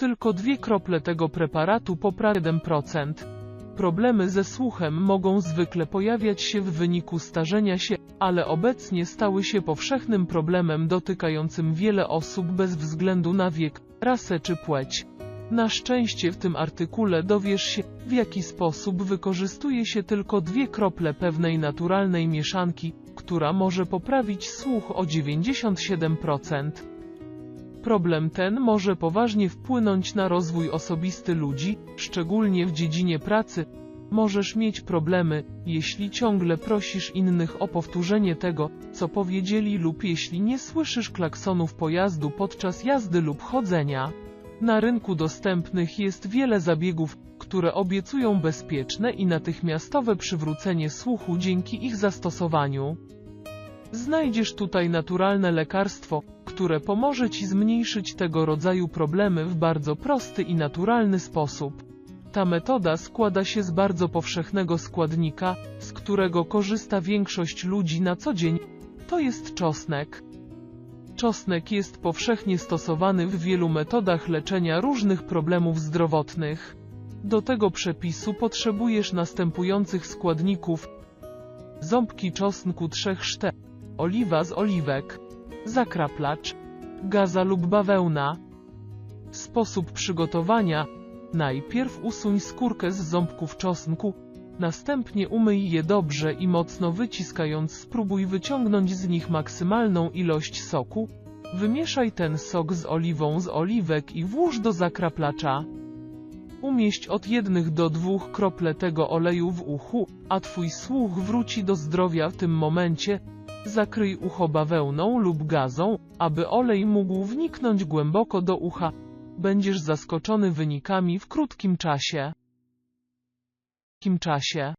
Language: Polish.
Tylko dwie krople tego preparatu poprawią 1%. Problemy ze słuchem mogą zwykle pojawiać się w wyniku starzenia się, ale obecnie stały się powszechnym problemem dotykającym wiele osób bez względu na wiek, rasę czy płeć. Na szczęście w tym artykule dowiesz się, w jaki sposób wykorzystuje się tylko dwie krople pewnej naturalnej mieszanki, która może poprawić słuch o 97%. Problem ten może poważnie wpłynąć na rozwój osobisty ludzi, szczególnie w dziedzinie pracy. Możesz mieć problemy, jeśli ciągle prosisz innych o powtórzenie tego, co powiedzieli lub jeśli nie słyszysz klaksonów pojazdu podczas jazdy lub chodzenia. Na rynku dostępnych jest wiele zabiegów, które obiecują bezpieczne i natychmiastowe przywrócenie słuchu dzięki ich zastosowaniu. Znajdziesz tutaj naturalne lekarstwo, które pomoże Ci zmniejszyć tego rodzaju problemy w bardzo prosty i naturalny sposób. Ta metoda składa się z bardzo powszechnego składnika, z którego korzysta większość ludzi na co dzień. To jest czosnek. Czosnek jest powszechnie stosowany w wielu metodach leczenia różnych problemów zdrowotnych. Do tego przepisu potrzebujesz następujących składników: ząbki czosnku 3 szte, oliwa z oliwek, zakraplacz, gaza lub bawełna. Sposób przygotowania: najpierw usuń skórkę z ząbków czosnku, następnie umyj je dobrze i mocno wyciskając spróbuj wyciągnąć z nich maksymalną ilość soku. Wymieszaj ten sok z oliwą z oliwek i włóż do zakraplacza. Umieść od jednych do dwóch krople tego oleju w uchu, a twój słuch wróci do zdrowia w tym momencie. Zakryj ucho bawełną lub gazą, aby olej mógł wniknąć głęboko do ucha. Będziesz zaskoczony wynikami w krótkim czasie. Krótkim czasie.